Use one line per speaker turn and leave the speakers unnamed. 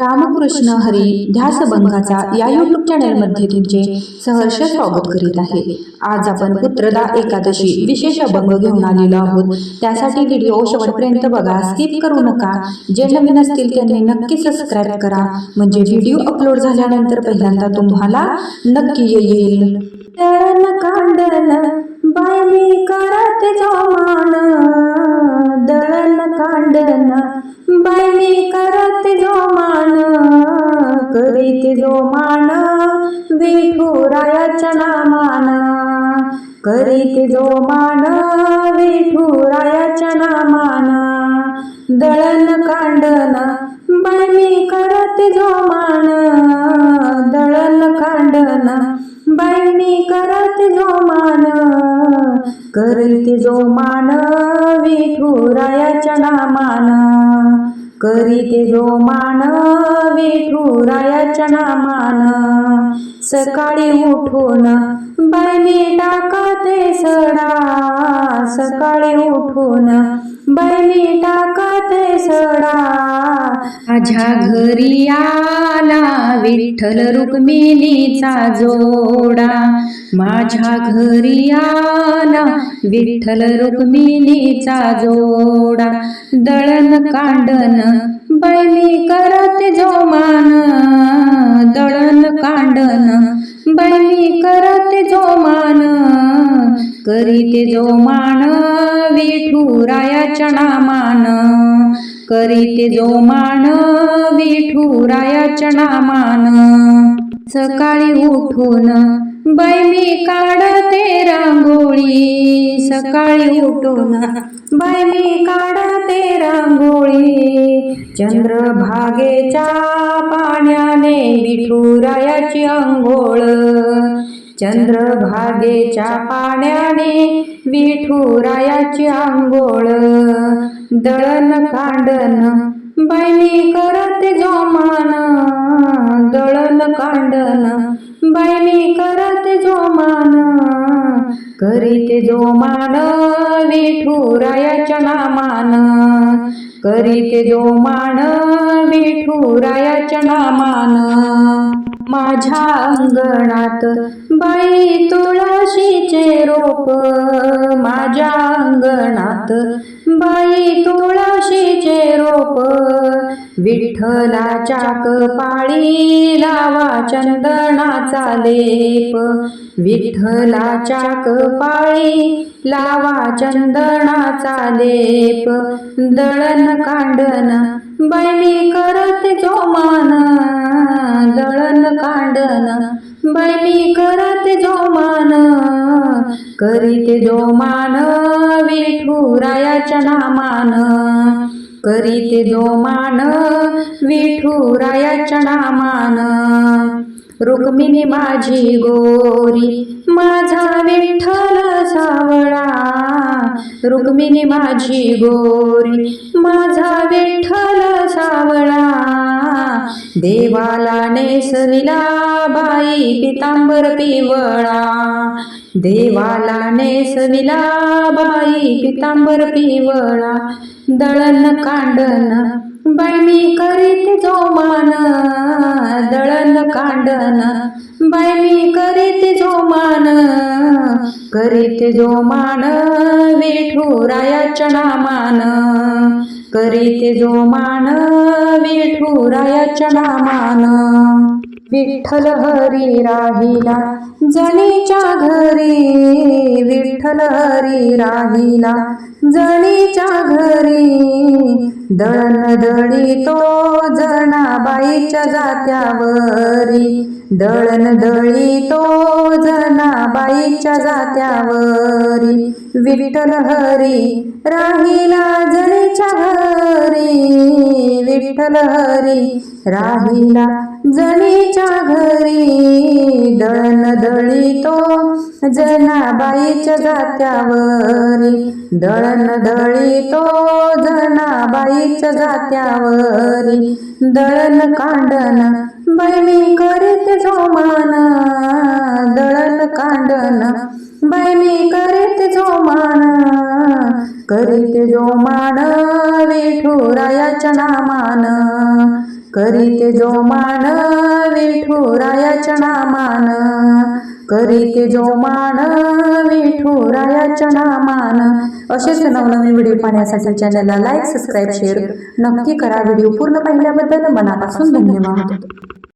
रामकृष्ण हरी ध्यासभंगाचा या युट्यूब चॅनलमध्ये तुमचे सहर्ष स्वागत करीत आहे. आज आपण पुत्रदा एकादशी विशेष अभंग घेऊन आलेलो आहोत. त्यासाठी व्हिडिओ शेवटपर्यंत बघा. स्किप करू नका. जे नवीन असतील त्यांनी नक्की सबस्क्राईब करा. म्हणजे व्हिडिओ अपलोड झाल्यानंतर पहिल्यांदा तुम्हाला नक्की येईल. दळण कांडण बायमी करत जोमान दळण कांडण बायमी करत करीत जोमान विठुरायाच्या नामान करीत जोमान विठुरायाच्या नामान दळण कांडण बायमी करत जोमान दळण कांडण बायनी करत जोमान करीत जोमान विठुरायाच्या नामान करीते जो मान विठुरायाच्या नामान. सकाळी उठून बायनी टाकाते सडा. सकाळी उठून बायनी टाकाते सडा. माझ्या घरी आला विठ्ठल रुक्मिणीचा जोडा. माझ्या घरी आला विठ्ठल रुक्मिणीचा जोडा. दळण कांडन बैमी जो मान विठुरायाच्या नामान. करीते जो मान विठुरायाच्या नामान. सकाळी उठून बैमी काढते रांगोळी. सकाळी उठून बैमी काढते रांगोळी. चंद्रभागेच्या पाण्याने विठुरायाची अंघोळ. चंद्रभागेच्या पाण्याने विठुरायाची आंघोळ दळण कांडन बायनी करत जोमान दळण कांडन बायनी करत जोमान करीत जोमान विठुरायाच्या नामान करीत जोमान विठुरायाच्या नामान. माझ्या अंगणात बाई तुळशीचे रोप. माझ्या अंगणात बाई तुळशीचे रोप. विठ्ठलाच्या कपाळी लावा चंदनाचा लेप. विठ्ठलाच्या कपाळी लावा चंदनाचा लेप. दळण कांडण बैमी करत जोमान. दळण कांडण बैमी करत जोमान करीत जोमान विठुरायाच्या नामान. जो जोमान विठुरायाच्या नामान. रुक्मिणी माझी गोरी माझा विठ्ठल सावळा. रुक्मिणी माझी गोरी माझा विठ्ठल देवाला नेसविला बाई पितांबर पिवळा. देवाला नेसविला बाई पितांबर पिवळा. दळण कांडन बायमी करीत जोमान. दळण कांडन बायमी करीत जोमान. करीत जोमान विठुरायाच्या नामान. करीत जोमान विठुरायाच्या नामान विठ्ठल हरी राहिला. जणीच्या घरी विठ्ठल हरी राहिला. जणीच्या घरी दळण दळी तो जनाबाईच्या जात्यावरी दळण दळी तो जनाबाईच्या जात्यावरी. विठ्ठल हरी राहिला जणीच्या घरी. विठ्ठल हरी राहिला जणीच्या घरी. दळण दळी तो जनाबाईच्या जात्यावरी. दळण दळी तो जनाबाईच्या जात्यावरी. दळण कांडण बैमी करीत जोमान दळण कांडण बायनी करीत जोमान करीत जोमान विठुरायाच्या नामान करीत जोमान विठुरायाच्या नामान करीत जोमान विठुरायाच्या नामान. असेच नवनवीन व्हिडिओ पाहण्यासाठी चॅनलला लाईक सबस्क्राईब शेअर नक्की करा. व्हिडिओ पूर्ण पाहिल्याबद्दल मनापासून धन्यवाद.